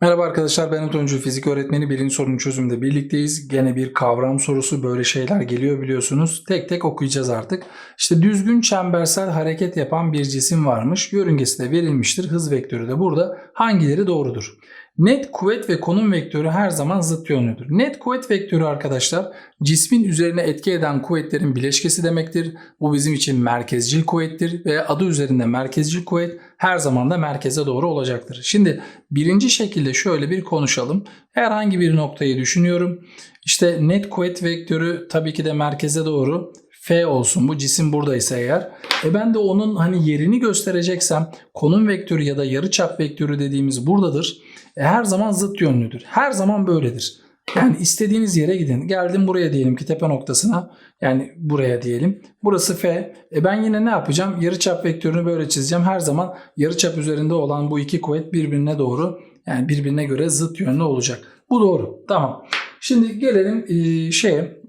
Merhaba arkadaşlar ben Ötoncu Fizik Öğretmeni birinci sorunun çözümünde birlikteyiz. Gene bir kavram sorusu böyle şeyler geliyor biliyorsunuz. Tek tek okuyacağız artık. İşte düzgün çembersel hareket yapan bir cisim varmış. Yörüngesi de verilmiştir. Hız vektörü de burada. Hangileri doğrudur? Net kuvvet ve konum vektörü her zaman zıt yönlüdür. Net kuvvet vektörü arkadaşlar cismin üzerine etki eden kuvvetlerin bileşkesi demektir. Bu bizim için merkezcil kuvvettir ve adı üzerinde merkezcil kuvvet her zaman da merkeze doğru olacaktır. Şimdi birinci şekilde şöyle bir konuşalım. Herhangi bir noktayı düşünüyorum. İşte net kuvvet vektörü tabii ki de merkeze doğru F olsun bu cisim buradaysa eğer. E ben de onun hani yerini göstereceksem konum vektörü ya da yarıçap vektörü dediğimiz buradadır. E her zaman zıt yönlüdür. Her zaman böyledir. Yani istediğiniz yere gidin. Geldim buraya diyelim ki tepe noktasına. Yani buraya diyelim. Burası F. E ben yine ne yapacağım? Yarıçap vektörünü böyle çizeceğim. Her zaman yarıçap üzerinde olan bu iki kuvvet birbirine doğru yani birbirine göre zıt yönlü olacak. Bu doğru. Tamam. Şimdi gelelim e, şeye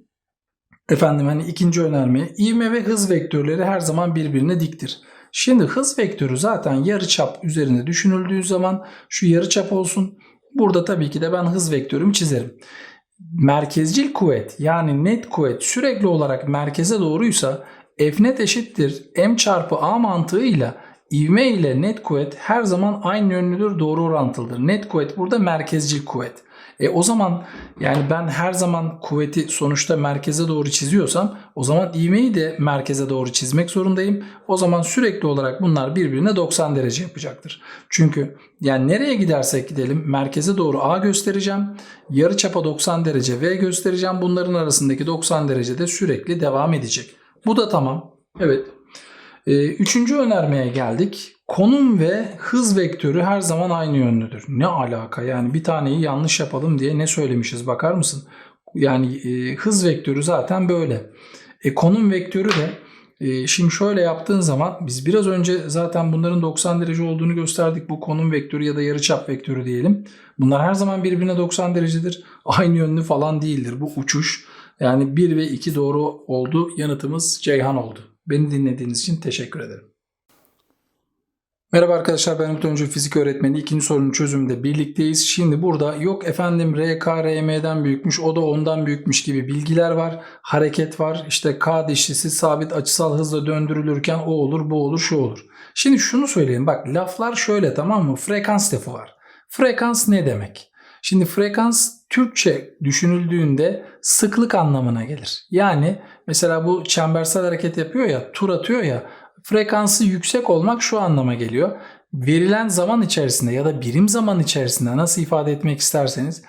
efendim hani ikinci önermeye. İvme ve hız vektörleri her zaman birbirine diktir. Şimdi hız vektörü zaten yarıçap üzerinde düşünüldüğü zaman şu yarıçap olsun. Burada tabii ki de ben hız vektörümü çizerim. Merkezcil kuvvet yani net kuvvet sürekli olarak merkeze doğruysa F net eşittir M çarpı A mantığıyla ivme ile net kuvvet her zaman aynı yönlüdür doğru orantılıdır. Net kuvvet burada merkezcil kuvvet. E o zaman yani ben her zaman kuvveti sonuçta merkeze doğru çiziyorsam o zaman ivmeyi de merkeze doğru çizmek zorundayım. O zaman sürekli olarak bunlar birbirine 90 derece yapacaktır. Çünkü yani nereye gidersek gidelim merkeze doğru A göstereceğim. Yarı çapa 90 derece V göstereceğim. Bunların arasındaki 90 derecede sürekli devam edecek. Bu da tamam. Evet. Ee, üçüncü önermeye geldik. Konum ve hız vektörü her zaman aynı yönlüdür. Ne alaka yani bir taneyi yanlış yapalım diye ne söylemişiz bakar mısın? Yani e, hız vektörü zaten böyle. E, konum vektörü de e, şimdi şöyle yaptığın zaman biz biraz önce zaten bunların 90 derece olduğunu gösterdik. Bu konum vektörü ya da yarıçap vektörü diyelim. Bunlar her zaman birbirine 90 derecedir. Aynı yönlü falan değildir. Bu uçuş. Yani 1 ve 2 doğru oldu. Yanıtımız Ceyhan oldu. Beni dinlediğiniz için teşekkür ederim. Merhaba arkadaşlar ben Öncü fizik öğretmeni. İkinci sorunun çözümünde birlikteyiz. Şimdi burada yok efendim RK RM'den büyükmüş o da ondan büyükmüş gibi bilgiler var. Hareket var. İşte K dişlisi sabit açısal hızla döndürülürken o olur bu olur şu olur. Şimdi şunu söyleyeyim bak laflar şöyle tamam mı? Frekans lafı var. Frekans ne demek? Şimdi frekans Türkçe düşünüldüğünde sıklık anlamına gelir. Yani mesela bu çembersel hareket yapıyor ya, tur atıyor ya, frekansı yüksek olmak şu anlama geliyor. Verilen zaman içerisinde ya da birim zaman içerisinde nasıl ifade etmek isterseniz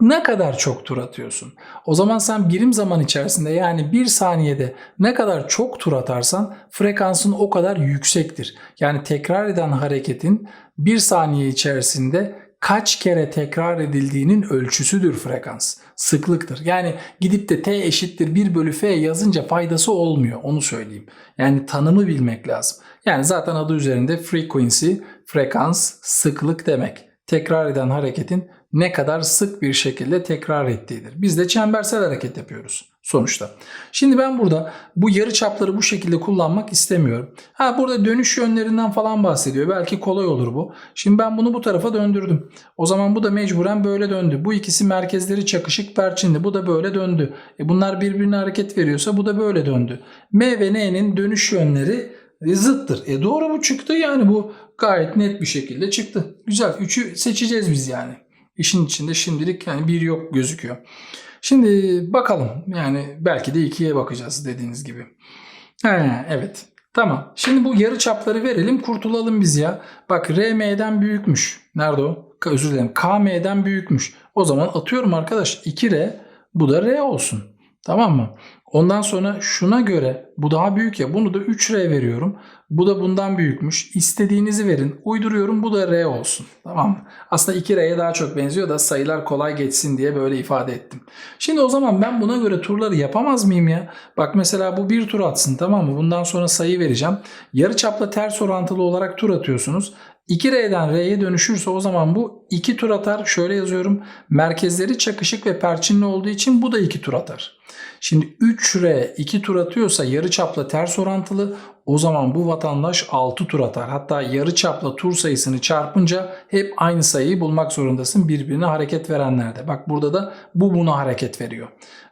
ne kadar çok tur atıyorsun. O zaman sen birim zaman içerisinde yani bir saniyede ne kadar çok tur atarsan frekansın o kadar yüksektir. Yani tekrar eden hareketin bir saniye içerisinde kaç kere tekrar edildiğinin ölçüsüdür frekans. Sıklıktır. Yani gidip de t eşittir 1 bölü f yazınca faydası olmuyor. Onu söyleyeyim. Yani tanımı bilmek lazım. Yani zaten adı üzerinde frequency, frekans, sıklık demek. Tekrar eden hareketin ne kadar sık bir şekilde tekrar ettiğidir. Biz de çembersel hareket yapıyoruz sonuçta. Şimdi ben burada bu yarı çapları bu şekilde kullanmak istemiyorum. Ha burada dönüş yönlerinden falan bahsediyor. Belki kolay olur bu. Şimdi ben bunu bu tarafa döndürdüm. O zaman bu da mecburen böyle döndü. Bu ikisi merkezleri çakışık perçinli. Bu da böyle döndü. E bunlar birbirine hareket veriyorsa bu da böyle döndü. M ve N'nin dönüş yönleri zıttır. E doğru bu çıktı yani bu gayet net bir şekilde çıktı. Güzel. Üçü seçeceğiz biz yani. İşin içinde şimdilik yani bir yok gözüküyor. Şimdi bakalım yani belki de ikiye bakacağız dediğiniz gibi. He, evet tamam. Şimdi bu yarı çapları verelim kurtulalım biz ya. Bak RM'den büyükmüş. Nerede o? Özür dilerim. KM'den büyükmüş. O zaman atıyorum arkadaş 2R bu da R olsun. Tamam mı? Ondan sonra şuna göre bu daha büyük ya bunu da 3R veriyorum. Bu da bundan büyükmüş. İstediğinizi verin. Uyduruyorum bu da R olsun. Tamam mı? Aslında 2R'ye daha çok benziyor da sayılar kolay geçsin diye böyle ifade ettim. Şimdi o zaman ben buna göre turları yapamaz mıyım ya? Bak mesela bu bir tur atsın tamam mı? Bundan sonra sayı vereceğim. Yarı çapla ters orantılı olarak tur atıyorsunuz. 2R'den R'ye dönüşürse o zaman bu 2 tur atar. Şöyle yazıyorum. Merkezleri çakışık ve perçinli olduğu için bu da 2 tur atar. Şimdi 3R 2 tur atıyorsa yarı çapla ters orantılı. o zaman bu vatandaş 6 tur atar. Hatta yarı çapla tur sayısını çarpınca hep aynı sayıyı bulmak zorundasın birbirine hareket verenlerde. Bak burada da bu buna hareket veriyor.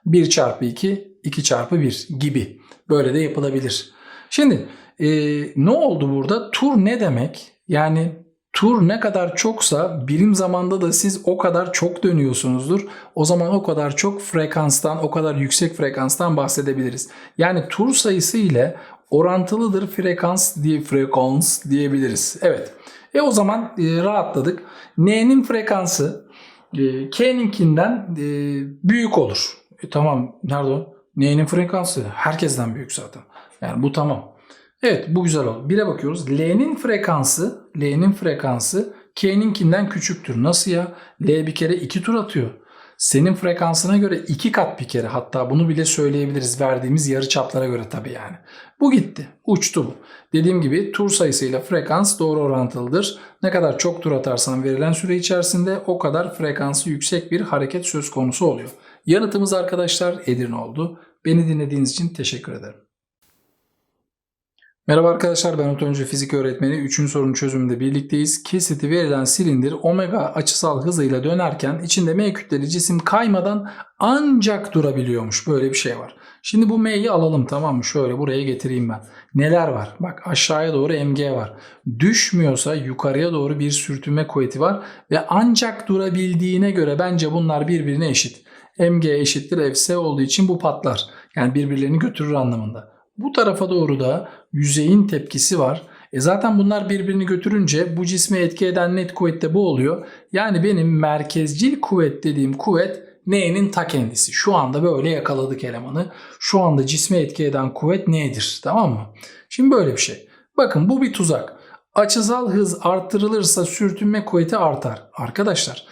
1 çarpı 2, 2 çarpı 1 gibi. Böyle de yapılabilir. Şimdi e, ne oldu burada? Tur ne demek? Yani tur ne kadar çoksa birim zamanda da siz o kadar çok dönüyorsunuzdur. O zaman o kadar çok frekanstan, o kadar yüksek frekanstan bahsedebiliriz. Yani tur sayısı ile orantılıdır frekans diye frekans diyebiliriz. Evet. E o zaman e, rahatladık. N'nin frekansı e, K'ninkinden e, büyük olur. E, tamam nerede o? N'nin frekansı herkesten büyük zaten. Yani bu tamam. Evet bu güzel oldu. Bire bakıyoruz. L'nin frekansı, L'nin frekansı K'ninkinden küçüktür. Nasıl ya? L bir kere 2 tur atıyor. Senin frekansına göre 2 kat bir kere. Hatta bunu bile söyleyebiliriz verdiğimiz yarı çaplara göre tabii yani. Bu gitti. Uçtu bu. Dediğim gibi tur sayısıyla frekans doğru orantılıdır. Ne kadar çok tur atarsan verilen süre içerisinde o kadar frekansı yüksek bir hareket söz konusu oluyor. Yanıtımız arkadaşlar Edirne oldu. Beni dinlediğiniz için teşekkür ederim. Merhaba arkadaşlar ben Otoncu Fizik Öğretmeni 3. sorunun çözümünde birlikteyiz. Kesiti verilen silindir omega açısal hızıyla dönerken içinde M kütleli cisim kaymadan ancak durabiliyormuş. Böyle bir şey var. Şimdi bu M'yi alalım tamam mı? Şöyle buraya getireyim ben. Neler var? Bak aşağıya doğru mg var. Düşmüyorsa yukarıya doğru bir sürtünme kuvveti var ve ancak durabildiğine göre bence bunlar birbirine eşit. mg eşittir fs olduğu için bu patlar. Yani birbirlerini götürür anlamında. Bu tarafa doğru da yüzeyin tepkisi var. E zaten bunlar birbirini götürünce bu cismi etki eden net kuvvet de bu oluyor. Yani benim merkezcil kuvvet dediğim kuvvet N'nin ta kendisi. Şu anda böyle yakaladık elemanı. Şu anda cisme etki eden kuvvet N'dir. Tamam mı? Şimdi böyle bir şey. Bakın bu bir tuzak. Açısal hız arttırılırsa sürtünme kuvveti artar. Arkadaşlar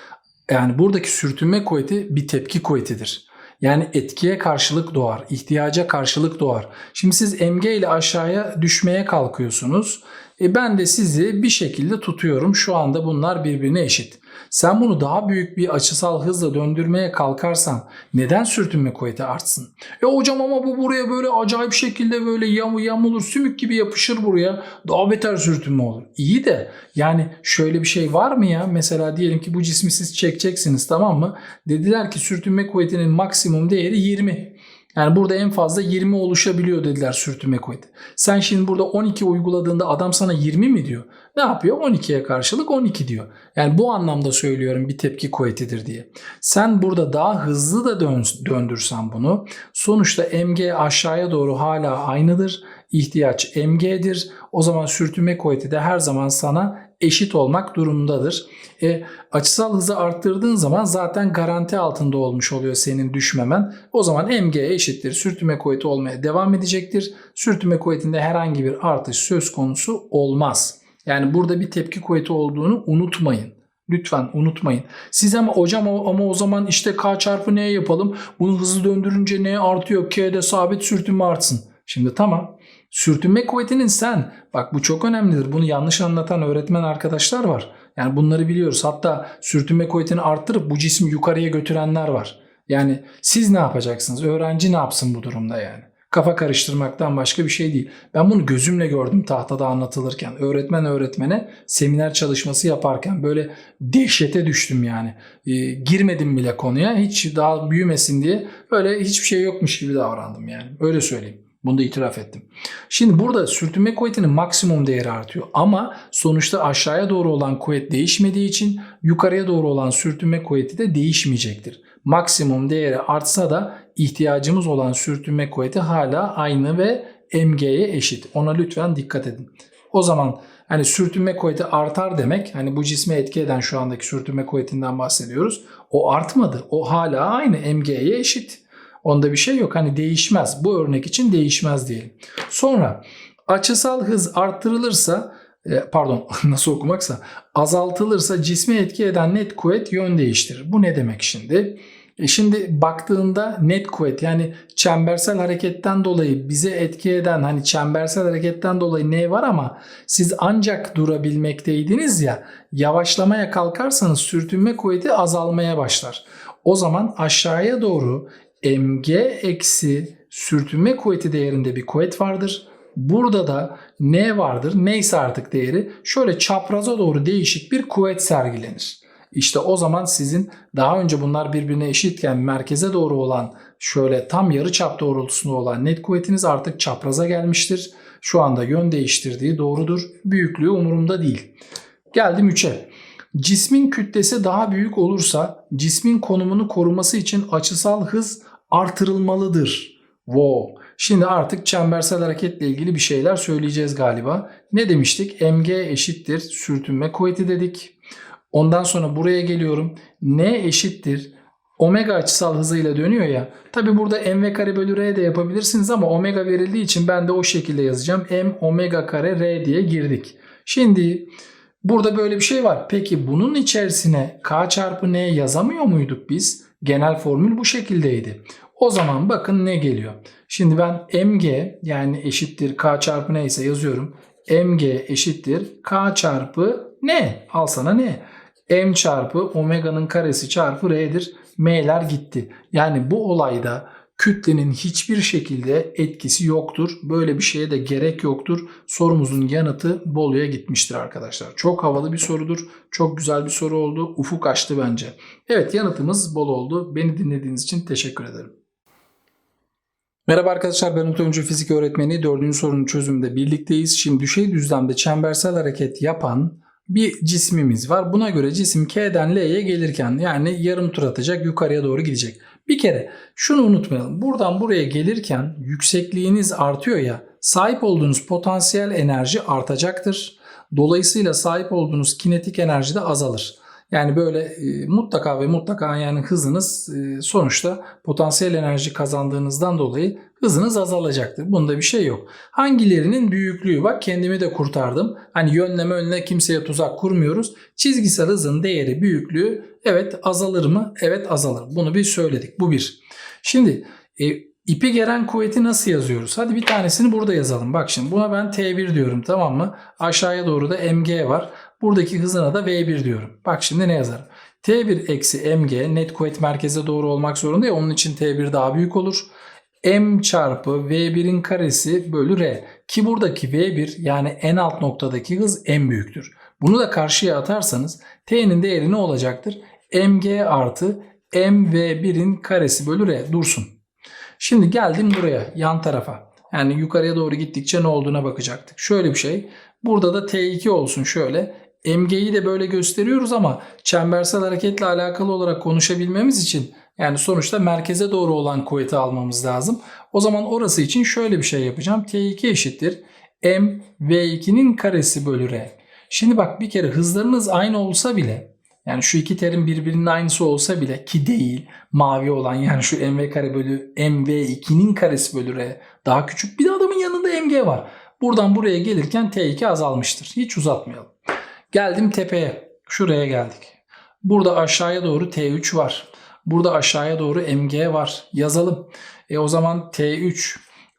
yani buradaki sürtünme kuvveti bir tepki kuvvetidir. Yani etkiye karşılık doğar, ihtiyaca karşılık doğar. Şimdi siz mg ile aşağıya düşmeye kalkıyorsunuz. E ben de sizi bir şekilde tutuyorum. Şu anda bunlar birbirine eşit. Sen bunu daha büyük bir açısal hızla döndürmeye kalkarsan neden sürtünme kuvveti artsın? E hocam ama bu buraya böyle acayip şekilde böyle yam yamulur, sümük gibi yapışır buraya. Daha beter sürtünme olur. İyi de yani şöyle bir şey var mı ya? Mesela diyelim ki bu cismi siz çekeceksiniz tamam mı? Dediler ki sürtünme kuvvetinin maksimum değeri 20. Yani burada en fazla 20 oluşabiliyor dediler sürtünme kuvveti. Sen şimdi burada 12 uyguladığında adam sana 20 mi diyor? Ne yapıyor? 12'ye karşılık 12 diyor. Yani bu anlamda söylüyorum bir tepki kuvvetidir diye. Sen burada daha hızlı da dön, döndürsen bunu sonuçta mg aşağıya doğru hala aynıdır. İhtiyaç mg'dir. O zaman sürtünme kuvveti de her zaman sana eşit olmak durumundadır. E, açısal hızı arttırdığın zaman zaten garanti altında olmuş oluyor senin düşmemen. O zaman mg eşittir. Sürtünme kuvveti olmaya devam edecektir. Sürtünme kuvvetinde herhangi bir artış söz konusu olmaz. Yani burada bir tepki kuvveti olduğunu unutmayın. Lütfen unutmayın. Siz ama hocam ama o zaman işte K çarpı N yapalım. Bunu hızlı döndürünce N artıyor. K'de sabit sürtünme artsın. Şimdi tamam. Sürtünme kuvvetinin sen, bak bu çok önemlidir. Bunu yanlış anlatan öğretmen arkadaşlar var. Yani bunları biliyoruz. Hatta sürtünme kuvvetini arttırıp bu cismi yukarıya götürenler var. Yani siz ne yapacaksınız? Öğrenci ne yapsın bu durumda yani? Kafa karıştırmaktan başka bir şey değil. Ben bunu gözümle gördüm tahtada anlatılırken. Öğretmen öğretmene seminer çalışması yaparken böyle dehşete düştüm yani. E, girmedim bile konuya hiç daha büyümesin diye böyle hiçbir şey yokmuş gibi davrandım yani. Öyle söyleyeyim. Bunu da itiraf ettim. Şimdi burada sürtünme kuvvetinin maksimum değeri artıyor ama sonuçta aşağıya doğru olan kuvvet değişmediği için yukarıya doğru olan sürtünme kuvveti de değişmeyecektir. Maksimum değeri artsa da ihtiyacımız olan sürtünme kuvveti hala aynı ve mg'ye eşit. Ona lütfen dikkat edin. O zaman hani sürtünme kuvveti artar demek hani bu cisme etki eden şu andaki sürtünme kuvvetinden bahsediyoruz. O artmadı. O hala aynı mg'ye eşit. Onda bir şey yok. Hani değişmez. Bu örnek için değişmez diyelim. Sonra açısal hız arttırılırsa e, pardon nasıl okumaksa azaltılırsa cisme etki eden net kuvvet yön değiştirir. Bu ne demek şimdi? E şimdi baktığında net kuvvet yani çembersel hareketten dolayı bize etki eden hani çembersel hareketten dolayı ne var ama siz ancak durabilmekteydiniz ya yavaşlamaya kalkarsanız sürtünme kuvveti azalmaya başlar. O zaman aşağıya doğru mg eksi sürtünme kuvveti değerinde bir kuvvet vardır. Burada da N vardır. Neyse artık değeri. Şöyle çapraza doğru değişik bir kuvvet sergilenir. İşte o zaman sizin daha önce bunlar birbirine eşitken merkeze doğru olan şöyle tam yarı çap doğrultusunda olan net kuvvetiniz artık çapraza gelmiştir. Şu anda yön değiştirdiği doğrudur. Büyüklüğü umurumda değil. Geldim 3'e. Cismin kütlesi daha büyük olursa cismin konumunu koruması için açısal hız artırılmalıdır. Wow. Şimdi artık çembersel hareketle ilgili bir şeyler söyleyeceğiz galiba. Ne demiştik? mg eşittir sürtünme kuvveti dedik. Ondan sonra buraya geliyorum. N eşittir omega açısal hızıyla dönüyor ya. Tabi burada mv kare bölü r de yapabilirsiniz ama omega verildiği için ben de o şekilde yazacağım. m omega kare r diye girdik. Şimdi burada böyle bir şey var. Peki bunun içerisine k çarpı n yazamıyor muyduk biz? Genel formül bu şekildeydi. O zaman bakın ne geliyor. Şimdi ben mg yani eşittir k çarpı n ise yazıyorum. mg eşittir k çarpı n. Al sana ne? m çarpı omega'nın karesi çarpı r'dir. M'ler gitti. Yani bu olayda kütlenin hiçbir şekilde etkisi yoktur. Böyle bir şeye de gerek yoktur. Sorumuzun yanıtı Bolu'ya gitmiştir arkadaşlar. Çok havalı bir sorudur. Çok güzel bir soru oldu. Ufuk açtı bence. Evet yanıtımız Bolu oldu. Beni dinlediğiniz için teşekkür ederim. Merhaba arkadaşlar ben Umut Öncü Fizik Öğretmeni. Dördüncü sorunun çözümünde birlikteyiz. Şimdi düşey düzlemde çembersel hareket yapan bir cismimiz var. Buna göre cisim K'den L'ye gelirken yani yarım tur atacak yukarıya doğru gidecek. Bir kere şunu unutmayalım. Buradan buraya gelirken yüksekliğiniz artıyor ya sahip olduğunuz potansiyel enerji artacaktır. Dolayısıyla sahip olduğunuz kinetik enerji de azalır. Yani böyle e, mutlaka ve mutlaka yani hızınız e, sonuçta potansiyel enerji kazandığınızdan dolayı hızınız azalacaktır. Bunda bir şey yok. Hangilerinin büyüklüğü bak kendimi de kurtardım. Hani yönleme önüne kimseye tuzak kurmuyoruz. Çizgisel hızın değeri büyüklüğü evet azalır mı? Evet azalır. Bunu bir söyledik. Bu bir. Şimdi e, ipi geren kuvveti nasıl yazıyoruz? Hadi bir tanesini burada yazalım. Bak şimdi buna ben T1 diyorum tamam mı? Aşağıya doğru da mg var. Buradaki hızına da V1 diyorum. Bak şimdi ne yazarım? T1 eksi mg net kuvvet merkeze doğru olmak zorunda ya onun için T1 daha büyük olur. M çarpı V1'in karesi bölü R. Ki buradaki V1 yani en alt noktadaki hız en büyüktür. Bunu da karşıya atarsanız T'nin değeri ne olacaktır? Mg artı mv1'in karesi bölü R dursun. Şimdi geldim buraya yan tarafa. Yani yukarıya doğru gittikçe ne olduğuna bakacaktık. Şöyle bir şey. Burada da T2 olsun şöyle. MG'yi de böyle gösteriyoruz ama çembersel hareketle alakalı olarak konuşabilmemiz için yani sonuçta merkeze doğru olan kuvveti almamız lazım. O zaman orası için şöyle bir şey yapacağım. T2 eşittir M V2'nin karesi bölü R. Şimdi bak bir kere hızlarınız aynı olsa bile yani şu iki terim birbirinin aynısı olsa bile ki değil mavi olan yani şu mv kare bölü mv2'nin karesi bölü r daha küçük bir de adamın yanında mg var. Buradan buraya gelirken t2 azalmıştır. Hiç uzatmayalım. Geldim tepeye. Şuraya geldik. Burada aşağıya doğru T3 var. Burada aşağıya doğru MG var. Yazalım. E o zaman T3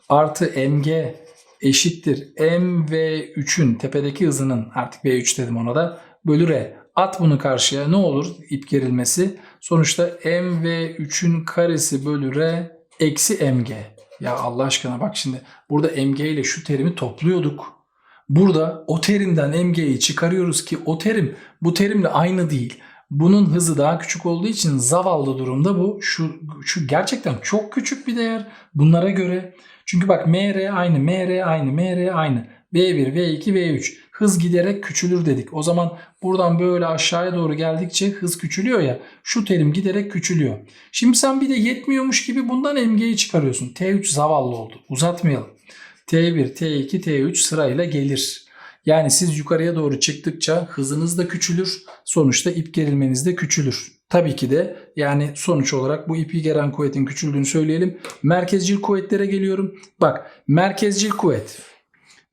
artı MG eşittir MV3'ün tepedeki hızının artık V3 dedim ona da bölü R. At bunu karşıya ne olur ip gerilmesi. Sonuçta MV3'ün karesi bölü R eksi MG. Ya Allah aşkına bak şimdi burada MG ile şu terimi topluyorduk. Burada o terimden MG'yi çıkarıyoruz ki o terim bu terimle aynı değil. Bunun hızı daha küçük olduğu için zavallı durumda bu. Şu, şu gerçekten çok küçük bir değer bunlara göre. Çünkü bak MR aynı, MR aynı, MR aynı. V1, V2, V3 hız giderek küçülür dedik. O zaman buradan böyle aşağıya doğru geldikçe hız küçülüyor ya. Şu terim giderek küçülüyor. Şimdi sen bir de yetmiyormuş gibi bundan MG'yi çıkarıyorsun. T3 zavallı oldu. Uzatmayalım. T1, T2, T3 sırayla gelir. Yani siz yukarıya doğru çıktıkça hızınız da küçülür. Sonuçta ip gerilmeniz de küçülür. Tabii ki de yani sonuç olarak bu ipi geren kuvvetin küçüldüğünü söyleyelim. Merkezcil kuvvetlere geliyorum. Bak merkezcil kuvvet,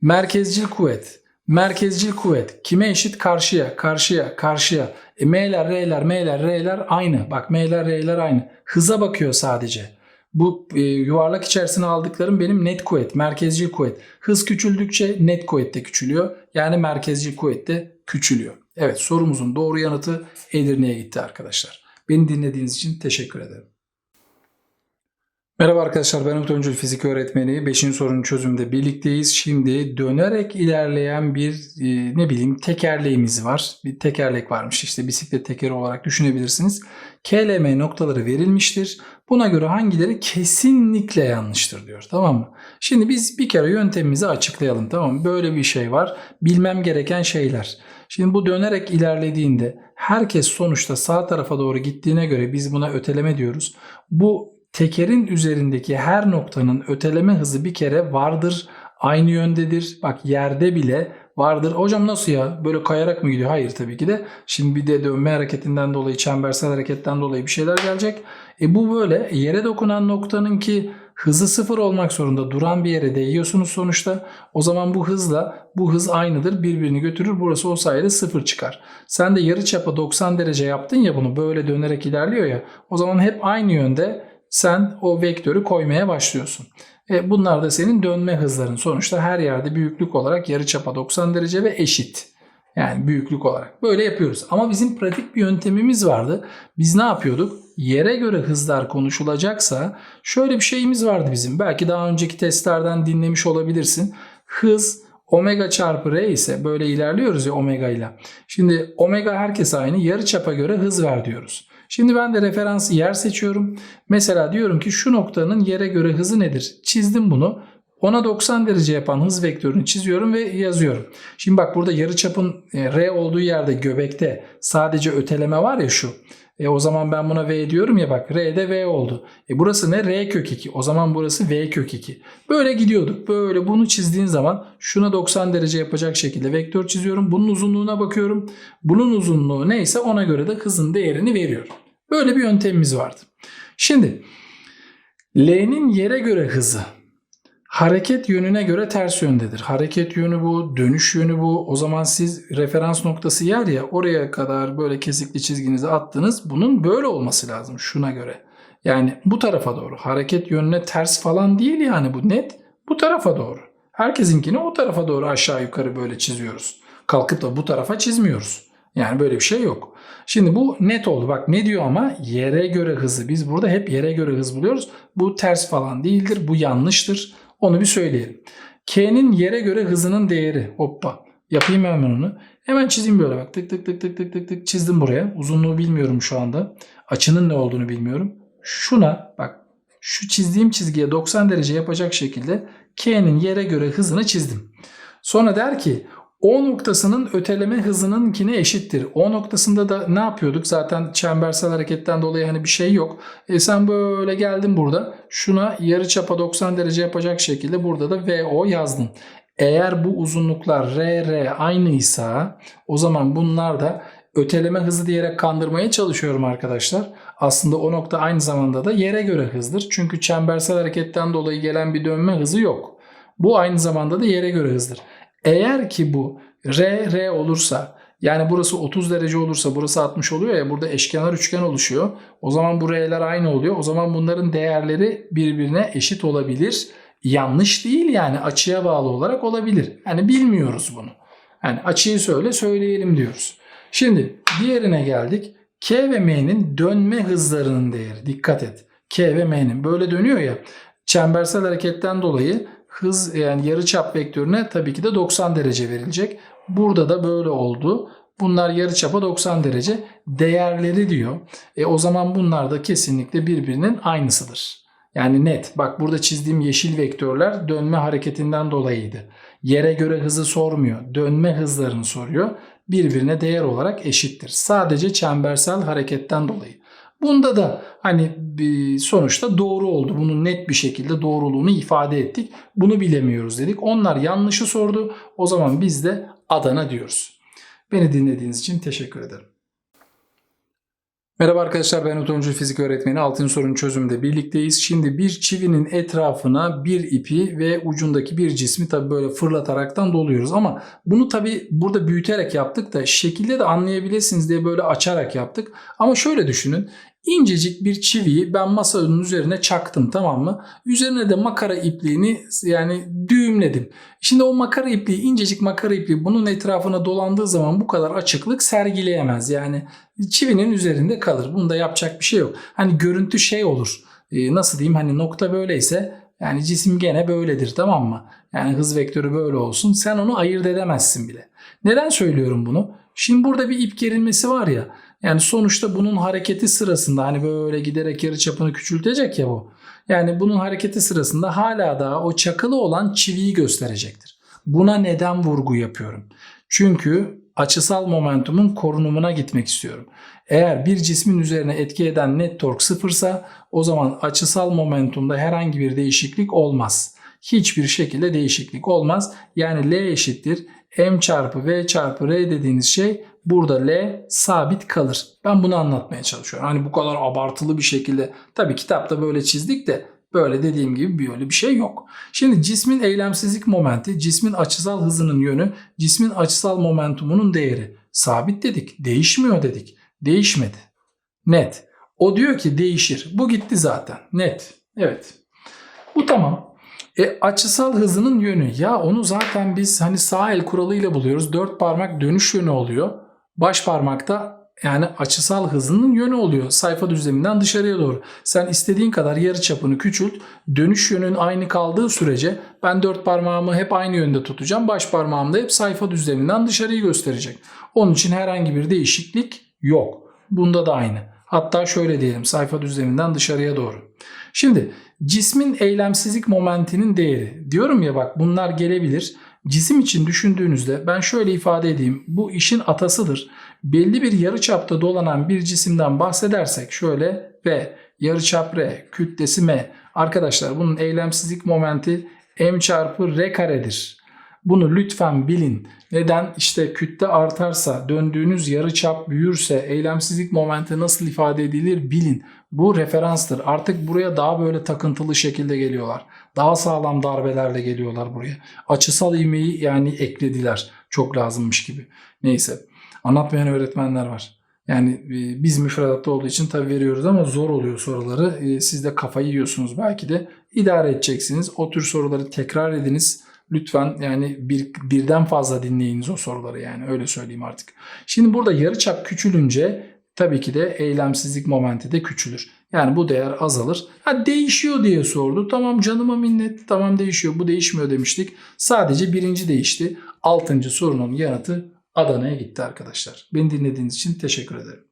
merkezcil kuvvet, merkezcil kuvvet kime eşit? Karşıya, karşıya, karşıya. E, M'ler, R'ler, M'ler, R'ler aynı. Bak M'ler, R'ler aynı. Hıza bakıyor sadece. Bu e, yuvarlak içerisine aldıklarım benim net kuvvet, merkezcil kuvvet. Hız küçüldükçe net kuvvet de küçülüyor. Yani merkezcil kuvvet de küçülüyor. Evet sorumuzun doğru yanıtı Edirne'ye gitti arkadaşlar. Beni dinlediğiniz için teşekkür ederim. Merhaba arkadaşlar ben Umut Öncül fizik öğretmeni. 5. sorunun çözümünde birlikteyiz. Şimdi dönerek ilerleyen bir e, ne bileyim tekerleğimiz var. Bir tekerlek varmış işte bisiklet tekeri olarak düşünebilirsiniz. KLM noktaları verilmiştir. Buna göre hangileri kesinlikle yanlıştır diyor tamam mı? Şimdi biz bir kere yöntemimizi açıklayalım tamam mı? Böyle bir şey var. Bilmem gereken şeyler. Şimdi bu dönerek ilerlediğinde herkes sonuçta sağ tarafa doğru gittiğine göre biz buna öteleme diyoruz. Bu tekerin üzerindeki her noktanın öteleme hızı bir kere vardır. Aynı yöndedir. Bak yerde bile vardır. Hocam nasıl ya? Böyle kayarak mı gidiyor? Hayır tabii ki de. Şimdi bir de dönme hareketinden dolayı, çembersel hareketten dolayı bir şeyler gelecek. E bu böyle. Yere dokunan noktanın ki hızı sıfır olmak zorunda. Duran bir yere değiyorsunuz sonuçta. O zaman bu hızla bu hız aynıdır. Birbirini götürür. Burası o sayede sıfır çıkar. Sen de yarı çapa 90 derece yaptın ya bunu böyle dönerek ilerliyor ya. O zaman hep aynı yönde sen o vektörü koymaya başlıyorsun. E bunlar da senin dönme hızların. Sonuçta her yerde büyüklük olarak yarıçapa 90 derece ve eşit. Yani büyüklük olarak. Böyle yapıyoruz. Ama bizim pratik bir yöntemimiz vardı. Biz ne yapıyorduk? Yere göre hızlar konuşulacaksa şöyle bir şeyimiz vardı bizim. Belki daha önceki testlerden dinlemiş olabilirsin. Hız omega çarpı r ise böyle ilerliyoruz ya omega ile. Şimdi omega herkes aynı. Yarıçapa göre hız ver diyoruz. Şimdi ben de referans yer seçiyorum. Mesela diyorum ki şu noktanın yere göre hızı nedir? Çizdim bunu. Ona 90 derece yapan hız vektörünü çiziyorum ve yazıyorum. Şimdi bak burada yarıçapın e, R olduğu yerde göbekte sadece öteleme var ya şu. E o zaman ben buna V diyorum ya bak R'de V oldu. E burası ne? R kök 2. O zaman burası V kök 2. Böyle gidiyorduk. Böyle bunu çizdiğin zaman şuna 90 derece yapacak şekilde vektör çiziyorum. Bunun uzunluğuna bakıyorum. Bunun uzunluğu neyse ona göre de hızın değerini veriyorum. Böyle bir yöntemimiz vardı. Şimdi L'nin yere göre hızı hareket yönüne göre ters yöndedir. Hareket yönü bu, dönüş yönü bu. O zaman siz referans noktası yer ya oraya kadar böyle kesikli çizginizi attınız. Bunun böyle olması lazım şuna göre. Yani bu tarafa doğru. Hareket yönüne ters falan değil yani bu net. Bu tarafa doğru. Herkesinkini o tarafa doğru aşağı yukarı böyle çiziyoruz. Kalkıp da bu tarafa çizmiyoruz. Yani böyle bir şey yok. Şimdi bu net oldu. Bak ne diyor ama yere göre hızı. Biz burada hep yere göre hız buluyoruz. Bu ters falan değildir. Bu yanlıştır. Onu bir söyleyelim. K'nin yere göre hızının değeri. Hoppa. Yapayım hemen onu. Hemen çizeyim böyle bak. Tık tık tık tık tık tık tık çizdim buraya. Uzunluğu bilmiyorum şu anda. Açının ne olduğunu bilmiyorum. Şuna bak şu çizdiğim çizgiye 90 derece yapacak şekilde K'nin yere göre hızını çizdim. Sonra der ki o noktasının öteleme hızınınkine eşittir. O noktasında da ne yapıyorduk? Zaten çembersel hareketten dolayı hani bir şey yok. E sen böyle geldin burada. Şuna yarı çapa 90 derece yapacak şekilde burada da VO yazdın. Eğer bu uzunluklar RR aynıysa o zaman bunlar da öteleme hızı diyerek kandırmaya çalışıyorum arkadaşlar. Aslında o nokta aynı zamanda da yere göre hızdır. Çünkü çembersel hareketten dolayı gelen bir dönme hızı yok. Bu aynı zamanda da yere göre hızdır. Eğer ki bu R, R olursa yani burası 30 derece olursa burası 60 oluyor ya burada eşkenar üçgen oluşuyor. O zaman bu R'ler aynı oluyor. O zaman bunların değerleri birbirine eşit olabilir. Yanlış değil yani açıya bağlı olarak olabilir. Yani bilmiyoruz bunu. Yani açıyı söyle söyleyelim diyoruz. Şimdi diğerine geldik. K ve M'nin dönme hızlarının değeri. Dikkat et. K ve M'nin böyle dönüyor ya. Çembersel hareketten dolayı hız yani yarı çap vektörüne tabii ki de 90 derece verilecek. Burada da böyle oldu. Bunlar yarı çapa 90 derece değerleri diyor. E o zaman bunlar da kesinlikle birbirinin aynısıdır. Yani net. Bak burada çizdiğim yeşil vektörler dönme hareketinden dolayıydı. Yere göre hızı sormuyor. Dönme hızlarını soruyor. Birbirine değer olarak eşittir. Sadece çembersel hareketten dolayı. Bunda da hani sonuçta doğru oldu. Bunun net bir şekilde doğruluğunu ifade ettik. Bunu bilemiyoruz dedik. Onlar yanlışı sordu. O zaman biz de Adana diyoruz. Beni dinlediğiniz için teşekkür ederim. Merhaba arkadaşlar ben Utoncu Fizik Öğretmeni. Altın sorunun çözümünde birlikteyiz. Şimdi bir çivinin etrafına bir ipi ve ucundaki bir cismi tabi böyle fırlataraktan doluyoruz. Ama bunu tabi burada büyüterek yaptık da şekilde de anlayabilirsiniz diye böyle açarak yaptık. Ama şöyle düşünün. İncecik bir çiviyi ben masanın üzerine çaktım tamam mı? Üzerine de makara ipliğini yani düğümledim. Şimdi o makara ipliği incecik makara ipliği bunun etrafına dolandığı zaman bu kadar açıklık sergileyemez. Yani çivinin üzerinde kalır. Bunda yapacak bir şey yok. Hani görüntü şey olur. e, nasıl diyeyim hani nokta böyleyse yani cisim gene böyledir tamam mı? Yani hız vektörü böyle olsun. Sen onu ayırt edemezsin bile. Neden söylüyorum bunu? Şimdi burada bir ip gerilmesi var ya. Yani sonuçta bunun hareketi sırasında hani böyle giderek yarıçapını küçültecek ya bu. Yani bunun hareketi sırasında hala daha o çakılı olan çiviyi gösterecektir. Buna neden vurgu yapıyorum? Çünkü açısal momentumun korunumuna gitmek istiyorum. Eğer bir cismin üzerine etki eden net tork sıfırsa o zaman açısal momentumda herhangi bir değişiklik olmaz. Hiçbir şekilde değişiklik olmaz. Yani L eşittir m çarpı v çarpı r dediğiniz şey burada L sabit kalır. Ben bunu anlatmaya çalışıyorum. Hani bu kadar abartılı bir şekilde tabii kitapta böyle çizdik de böyle dediğim gibi bir öyle bir şey yok. Şimdi cismin eylemsizlik momenti, cismin açısal hızının yönü, cismin açısal momentumunun değeri. Sabit dedik, değişmiyor dedik. Değişmedi. Net. O diyor ki değişir. Bu gitti zaten. Net. Evet. Bu tamam. E, açısal hızının yönü. Ya onu zaten biz hani sağ el kuralıyla buluyoruz. Dört parmak dönüş yönü oluyor. Baş parmakta yani açısal hızının yönü oluyor. Sayfa düzleminden dışarıya doğru. Sen istediğin kadar yarı çapını küçült. Dönüş yönün aynı kaldığı sürece ben dört parmağımı hep aynı yönde tutacağım. Baş parmağım da hep sayfa düzleminden dışarıyı gösterecek. Onun için herhangi bir değişiklik yok. Bunda da aynı. Hatta şöyle diyelim sayfa düzleminden dışarıya doğru. Şimdi cismin eylemsizlik momentinin değeri. Diyorum ya bak bunlar gelebilir. Cisim için düşündüğünüzde ben şöyle ifade edeyim. Bu işin atasıdır. Belli bir yarıçapta dolanan bir cisimden bahsedersek şöyle V, yarıçap R, kütlesi M. Arkadaşlar bunun eylemsizlik momenti M çarpı R karedir. Bunu lütfen bilin. Neden? İşte kütle artarsa, döndüğünüz yarıçap büyürse eylemsizlik momenti nasıl ifade edilir bilin. Bu referanstır. Artık buraya daha böyle takıntılı şekilde geliyorlar. Daha sağlam darbelerle geliyorlar buraya. Açısal ivmeyi yani eklediler. Çok lazımmış gibi. Neyse. Anlatmayan öğretmenler var. Yani e, biz müfredatta olduğu için tabii veriyoruz ama zor oluyor soruları. E, Siz de kafayı yiyorsunuz belki de. İdare edeceksiniz. O tür soruları tekrar ediniz. Lütfen yani bir, birden fazla dinleyiniz o soruları yani öyle söyleyeyim artık. Şimdi burada yarıçap küçülünce tabii ki de eylemsizlik momenti de küçülür. Yani bu değer azalır. Ha değişiyor diye sordu. Tamam canıma minnet. Tamam değişiyor. Bu değişmiyor demiştik. Sadece birinci değişti. Altıncı sorunun yanıtı Adana'ya gitti arkadaşlar. Beni dinlediğiniz için teşekkür ederim.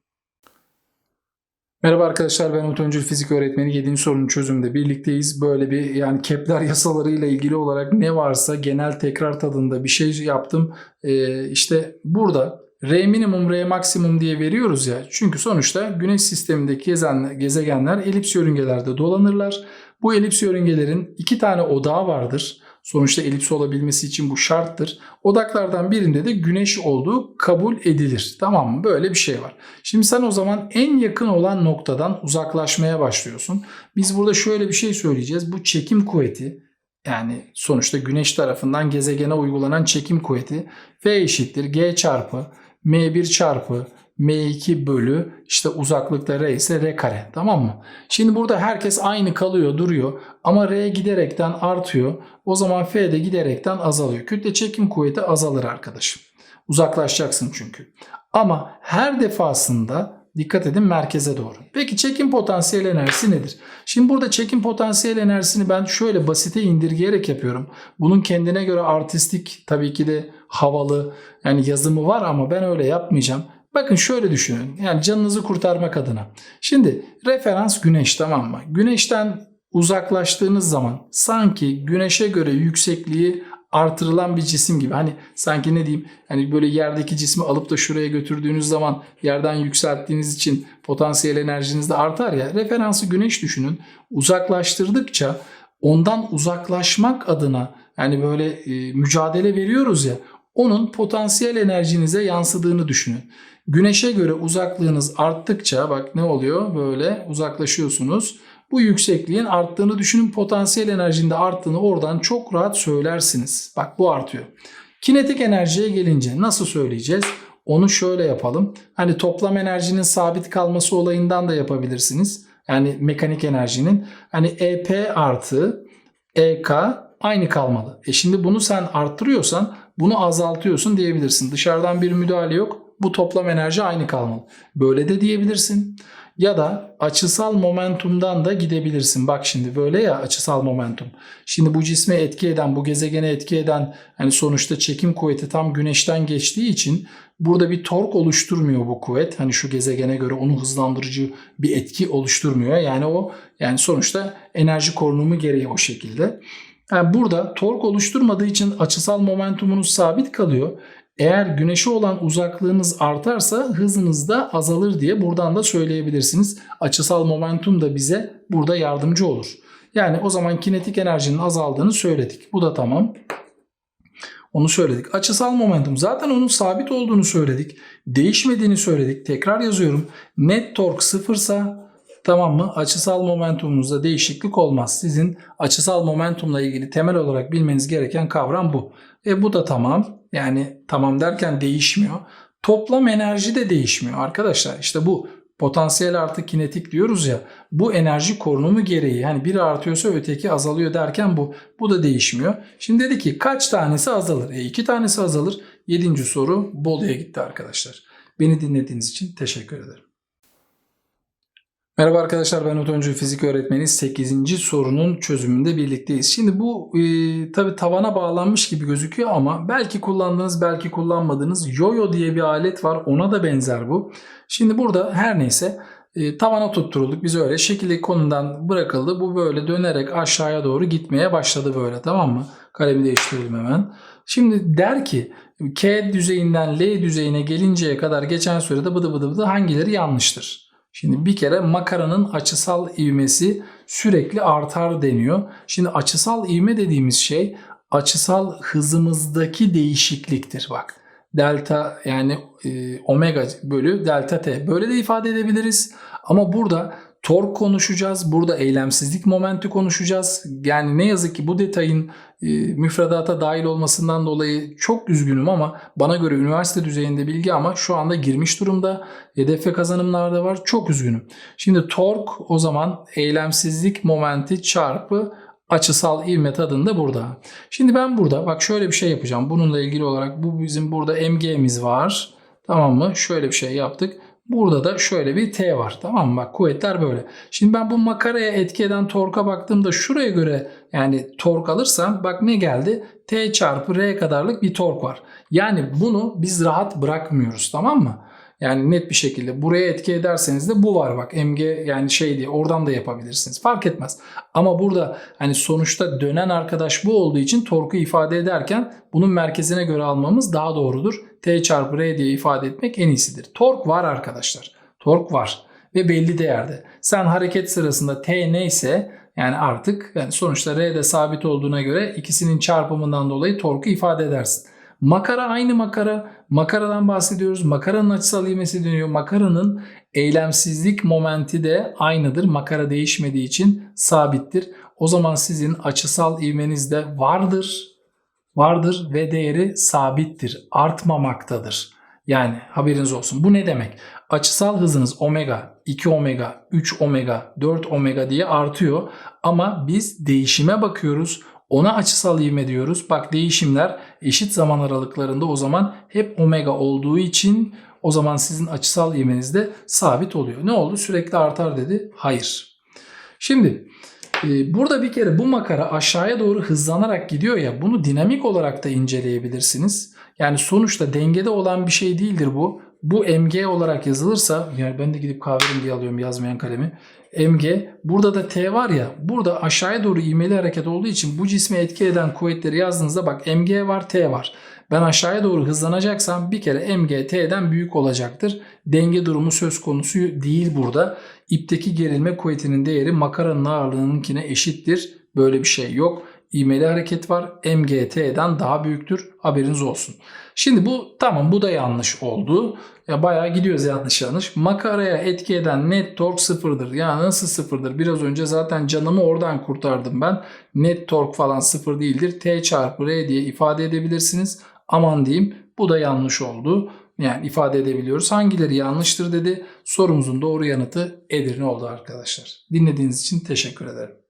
Merhaba arkadaşlar ben Umut Öncül Fizik Öğretmeni 7. sorunun çözümünde birlikteyiz. Böyle bir yani Kepler yasalarıyla ilgili olarak ne varsa genel tekrar tadında bir şey yaptım. Ee, işte burada R minimum R maksimum diye veriyoruz ya. Çünkü sonuçta güneş sistemindeki gezegenler elips yörüngelerde dolanırlar. Bu elips yörüngelerin iki tane odağı vardır. Sonuçta elips olabilmesi için bu şarttır. Odaklardan birinde de güneş olduğu kabul edilir. Tamam mı? Böyle bir şey var. Şimdi sen o zaman en yakın olan noktadan uzaklaşmaya başlıyorsun. Biz burada şöyle bir şey söyleyeceğiz. Bu çekim kuvveti yani sonuçta güneş tarafından gezegene uygulanan çekim kuvveti V eşittir G çarpı M1 çarpı M2 bölü işte uzaklıkta R ise R kare tamam mı? Şimdi burada herkes aynı kalıyor duruyor ama R giderekten artıyor. O zaman F de giderekten azalıyor. Kütle çekim kuvveti azalır arkadaşım. Uzaklaşacaksın çünkü. Ama her defasında dikkat edin merkeze doğru. Peki çekim potansiyel enerjisi nedir? Şimdi burada çekim potansiyel enerjisini ben şöyle basite indirgeyerek yapıyorum. Bunun kendine göre artistik tabii ki de havalı yani yazımı var ama ben öyle yapmayacağım. Bakın şöyle düşünün. Yani canınızı kurtarmak adına. Şimdi referans güneş tamam mı? Güneşten uzaklaştığınız zaman sanki güneşe göre yüksekliği artırılan bir cisim gibi. Hani sanki ne diyeyim hani böyle yerdeki cismi alıp da şuraya götürdüğünüz zaman yerden yükselttiğiniz için potansiyel enerjiniz de artar ya. Referansı güneş düşünün. Uzaklaştırdıkça ondan uzaklaşmak adına yani böyle e, mücadele veriyoruz ya onun potansiyel enerjinize yansıdığını düşünün. Güneşe göre uzaklığınız arttıkça bak ne oluyor böyle uzaklaşıyorsunuz. Bu yüksekliğin arttığını düşünün potansiyel enerjinin de arttığını oradan çok rahat söylersiniz. Bak bu artıyor. Kinetik enerjiye gelince nasıl söyleyeceğiz? Onu şöyle yapalım. Hani toplam enerjinin sabit kalması olayından da yapabilirsiniz. Yani mekanik enerjinin. Hani EP artı EK aynı kalmalı. E şimdi bunu sen arttırıyorsan bunu azaltıyorsun diyebilirsin. Dışarıdan bir müdahale yok. Bu toplam enerji aynı kalmalı. Böyle de diyebilirsin. Ya da açısal momentumdan da gidebilirsin. Bak şimdi böyle ya açısal momentum. Şimdi bu cisme etki eden, bu gezegene etki eden hani sonuçta çekim kuvveti tam güneşten geçtiği için burada bir tork oluşturmuyor bu kuvvet. Hani şu gezegene göre onu hızlandırıcı bir etki oluşturmuyor. Yani o yani sonuçta enerji korunumu gereği o şekilde. Yani burada tork oluşturmadığı için açısal momentumunuz sabit kalıyor. Eğer güneşe olan uzaklığınız artarsa hızınız da azalır diye buradan da söyleyebilirsiniz. Açısal momentum da bize burada yardımcı olur. Yani o zaman kinetik enerjinin azaldığını söyledik. Bu da tamam. Onu söyledik. Açısal momentum zaten onun sabit olduğunu söyledik. Değişmediğini söyledik. Tekrar yazıyorum. Net tork sıfırsa tamam mı? Açısal momentumunuzda değişiklik olmaz. Sizin açısal momentumla ilgili temel olarak bilmeniz gereken kavram bu. E bu da tamam. Yani tamam derken değişmiyor. Toplam enerji de değişmiyor arkadaşlar. İşte bu potansiyel artı kinetik diyoruz ya. Bu enerji korunumu gereği. Yani biri artıyorsa öteki azalıyor derken bu. Bu da değişmiyor. Şimdi dedi ki kaç tanesi azalır? E iki tanesi azalır. Yedinci soru Bolu'ya gitti arkadaşlar. Beni dinlediğiniz için teşekkür ederim. Merhaba arkadaşlar ben Otoncu Fizik Öğretmeni 8. sorunun çözümünde birlikteyiz. Şimdi bu e, tabi tavana bağlanmış gibi gözüküyor ama belki kullandığınız belki kullanmadığınız yoyo diye bir alet var ona da benzer bu. Şimdi burada her neyse e, tavana tutturulduk biz öyle şekilli konudan bırakıldı bu böyle dönerek aşağıya doğru gitmeye başladı böyle tamam mı? Kalemi değiştirelim hemen. Şimdi der ki K düzeyinden L düzeyine gelinceye kadar geçen sürede bıdı bıdı bıdı hangileri yanlıştır? Şimdi bir kere makaranın açısal ivmesi sürekli artar deniyor. Şimdi açısal ivme dediğimiz şey açısal hızımızdaki değişikliktir bak. Delta yani e, omega bölü delta t böyle de ifade edebiliriz. Ama burada tork konuşacağız. Burada eylemsizlik momenti konuşacağız. Yani ne yazık ki bu detayın e, müfredata dahil olmasından dolayı çok üzgünüm ama bana göre üniversite düzeyinde bilgi ama şu anda girmiş durumda. Hedef ve kazanımlarda var. Çok üzgünüm. Şimdi tork o zaman eylemsizlik momenti çarpı açısal ivme tadında burada. Şimdi ben burada bak şöyle bir şey yapacağım. Bununla ilgili olarak bu bizim burada mg'miz var. Tamam mı? Şöyle bir şey yaptık. Burada da şöyle bir T var. Tamam mı? Bak kuvvetler böyle. Şimdi ben bu makaraya etki eden torka baktığımda şuraya göre yani tork alırsam bak ne geldi? T çarpı R kadarlık bir tork var. Yani bunu biz rahat bırakmıyoruz. Tamam mı? Yani net bir şekilde buraya etki ederseniz de bu var bak mg yani şey diye oradan da yapabilirsiniz. Fark etmez. Ama burada hani sonuçta dönen arkadaş bu olduğu için torku ifade ederken bunun merkezine göre almamız daha doğrudur. T çarpı R diye ifade etmek en iyisidir. Tork var arkadaşlar. Tork var ve belli değerde. Sen hareket sırasında T neyse yani artık yani sonuçta R de sabit olduğuna göre ikisinin çarpımından dolayı torku ifade edersin. Makara aynı makara. Makaradan bahsediyoruz. Makaranın açısal ivmesi dönüyor. Makaranın eylemsizlik momenti de aynıdır. Makara değişmediği için sabittir. O zaman sizin açısal ivmeniz de vardır. Vardır ve değeri sabittir. Artmamaktadır. Yani haberiniz olsun. Bu ne demek? Açısal hızınız omega, 2 omega, 3 omega, 4 omega diye artıyor. Ama biz değişime bakıyoruz. Ona açısal ivme diyoruz. Bak değişimler eşit zaman aralıklarında o zaman hep omega olduğu için o zaman sizin açısal ivmeniz de sabit oluyor. Ne oldu? Sürekli artar dedi. Hayır. Şimdi e, burada bir kere bu makara aşağıya doğru hızlanarak gidiyor ya bunu dinamik olarak da inceleyebilirsiniz. Yani sonuçta dengede olan bir şey değildir bu. Bu mg olarak yazılırsa yani ben de gidip kahverengi alıyorum yazmayan kalemi. mg burada da t var ya burada aşağıya doğru ivmeli hareket olduğu için bu cisme etki eden kuvvetleri yazdığınızda bak mg var t var. Ben aşağıya doğru hızlanacaksam bir kere mg t'den büyük olacaktır. Denge durumu söz konusu değil burada. İpteki gerilme kuvvetinin değeri makaranın ağırlığınınkine eşittir. Böyle bir şey yok. İğmeli hareket var. MGT'den daha büyüktür. Haberiniz olsun. Şimdi bu tamam bu da yanlış oldu. Ya bayağı gidiyoruz yanlış yanlış. Makaraya etki eden net tork sıfırdır. Ya nasıl sıfırdır? Biraz önce zaten canımı oradan kurtardım ben. Net tork falan sıfır değildir. T çarpı R diye ifade edebilirsiniz. Aman diyeyim bu da yanlış oldu. Yani ifade edebiliyoruz. Hangileri yanlıştır dedi. Sorumuzun doğru yanıtı Edirne oldu arkadaşlar. Dinlediğiniz için teşekkür ederim.